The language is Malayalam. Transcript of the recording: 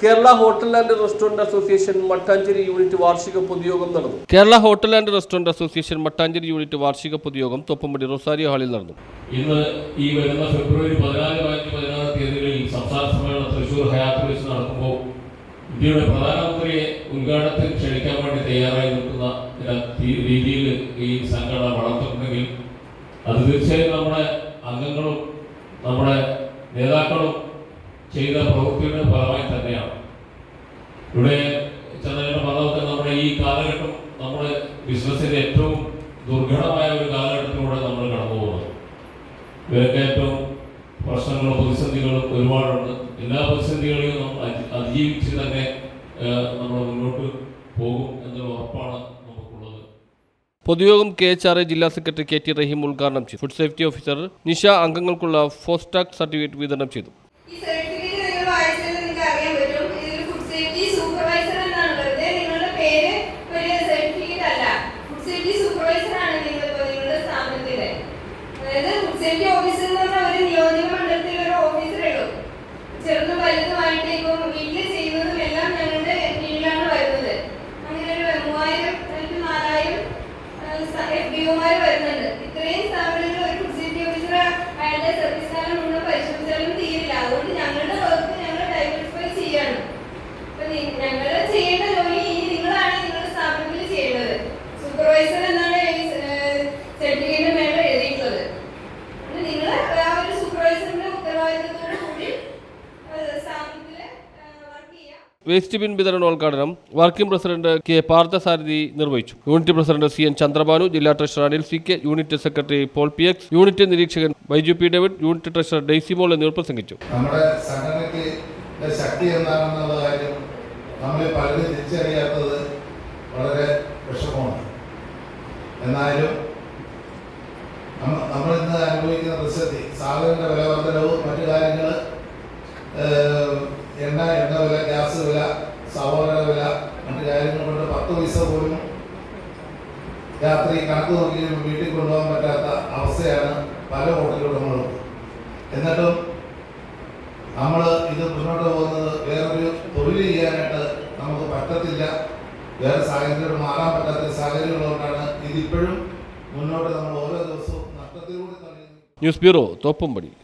Kerala Hotel and Restaurant Association Mattancherry unit വാർഷിക പൊതുയോഗം നടന്നു. Kerala Hotel and Restaurant Association Mattancherry unit വാർഷിക പൊതുയോഗം തൊപ്പമ്പടി റൊസാരിയോ ഹാളിൽ നടന്നു. ഇന്ന് ഈ വരുന്ന ഫെബ്രുവരി പതിനാല് പതിനഞ്ച് പതിനാറ് തീയതികളിൽ സംസ്ഥാന സമ്മേളനം തൃശൂർ ഹയാത്ത് വെച്ച് നടക്കുമ്പോൾ ഇന്ത്യയുടെ പ്രധാനമന്ത്രിയെ ഉദ്ഘാടനത്തിൽ ക്ഷണിക്കാൻ വേണ്ടി തയ്യാറായി നിൽക്കുന്ന ചില രീതിയിൽ ഈ സംഘടന വളർത്തുന്നുണ്ടെങ്കിൽ അത് തീർച്ചയായും നമ്മുടെ അംഗങ്ങളും നമ്മുടെ നേതാക്കളും ചെയ്ത പ്രവൃത്തിയുടെ ഫലമായി തന്നെയാണ്. ഇവിടെ ചന്ദ്രന്റെ പറഞ്ഞതൊക്കെ നമ്മുടെ ഈ കാലഘട്ടം നമ്മുടെ ബിസിനസിന്റെ ഏറ്റവും ദുർഘടമായ ഒരു കാലഘട്ടത്തിലൂടെ നമ്മൾ കടന്നു പോകുന്നത്. ഇവരൊക്കെ ഏറ്റവും പ്രശ്നങ്ങളും പ്രതിസന്ധികളും ഒരുപാടുണ്ട്. എല്ലാ പ്രതിസന്ധികളെയും നമ്മൾ അതി- അതിജീവിച്ച് തന്നെ നമ്മൾ മുന്നോട്ട് പോകും എന്നൊരു ഉറപ്പാണ് പൊതുയോഗം കെ എച്ച് ആർ എ ജില്ലാ സെക്രട്ടറി കെ ടി റഹീം ഉദ്ഘാടനം ചെയ്തു. ഫുഡ് സേഫ്റ്റി ഓഫീസർ നിഷ അംഗങ്ങൾക്കുള്ള ഫോസ്റ്റാക് സർട്ടിഫിക്കറ്റ് വിതരണം ചെയ്തു ഈ സർട്ടിഫിക്കറ്റ് നിങ്ങൾ വായിച്ചാൽ നിങ്ങൾക്ക് അറിയാൻ പറ്റും ഇതിൽ ഫുഡ് സേഫ്റ്റി സൂപ്പർവൈസർ എന്നാണ് വെറുതെ നിങ്ങളുടെ പേര് ഒരു സർട്ടിഫിക്കറ്റ് അല്ല ഫുഡ് സേഫ്റ്റി സൂപ്പർവൈസർ ആണ് നിങ്ങൾ ഇപ്പോൾ നിങ്ങളുടെ സ്ഥാപനത്തിലെ അതായത് ഓഫീസിൽ എന്ന് പറഞ്ഞാൽ ഒരു നിയോജക മണ്ഡലത്തിൽ ഒരു ഓഫീസറേ ഉള്ളൂ ചെറുതും വലുതുമായിട്ട് ഇപ്പം വീട്ടിൽ ചെയ്യുന്നതും എല്ലാം ഞങ്ങളുടെ കീഴിലാണ് വരുന്നത്. അങ്ങനെ ഒരു മൂവായിരം അല്ലെങ്കിൽ നാലായിരം എഫ് ബി ഒമാർ വരുന്നുണ്ട്. ഇത്രയും സ്ഥാപനങ്ങൾ ഒരു ഫുഡ് ഓഫീസർ അയാളുടെ സർവീസ് കാലം മുഴുവൻ പരിശോധിച്ചാലും തീരില്ല. അതുകൊണ്ട് ഞങ്ങളുടെ വർക്ക് ഞങ്ങൾ ഡൈവേഴ്സിഫൈ ചെയ്യാണ്. അപ്പൊ ഞങ്ങൾ ചെയ്യേണ്ട ജോലി ഇനി നിങ്ങളാണ് നിങ്ങളുടെ സ്ഥാപനത്തിൽ ചെയ്യേണ്ടത്. സൂപ്പർവൈസർ എന്നാണ് വേസ്റ്റ് ബിൻ വിതരണ ഉദ്ഘാടനം വർക്കിംഗ് പ്രസിഡന്റ് കെ പാർത്ഥസാരഥി നിർവഹിച്ചു. Unit president C N Chandrabhanu ജില്ലാ treasurer Anil C K unit secretary Paul P X unit നിരീക്ഷകൻ Baiju P David unit treasurer Daisy Mol എന്നിവർ പ്രസംഗിച്ചു. നമ്മുടെ സംഘടനയ്ക്ക് ശക്തി എന്താണെന്നുള്ള കാര്യം നമ്മൾ പലരും തിരിച്ചറിയാത്തത് വളരെ വിഷമമാണ്. എന്നാലും നമ്മ- നമ്മൾ ഇന്ന് അനുഭവിക്കുന്ന പ്രതിസന്ധി സാധനങ്ങളുടെ വില വർധനവും മറ്റു കാര്യങ്ങൾ എണ്ണ എണ്ണ വില ഗ്യാസ് വില സവാളയുടെ വില മറ്റു കാര്യങ്ങൾ കൊണ്ട് പത്ത് പൈസ പോലും രാത്രി കണക്ക് നോക്കി വീട്ടിൽ കൊണ്ടുപോകാൻ പറ്റാത്ത അവസ്ഥയാണ് പല ഹോട്ടലുകളും എന്നിട്ടും നമ്മൾ ഇത് മുന്നോട്ട് പോകുന്നത് വേറൊരു തൊഴിൽ ചെയ്യാനായിട്ട് നമുക്ക് പറ്റത്തില്ല. വേറെ സാഹചര്യങ്ങൾ മാറാൻ പറ്റാത്ത സാഹചര്യമുള്ളതുകൊണ്ടാണ് ഇതിപ്പോഴും മുന്നോട്ട് നമ്മൾ ഓരോ ദിവസവും നഷ്ടത്തിലൂടെ ന്യൂസ് ബ്യൂറോ തോപ്പുംപടി.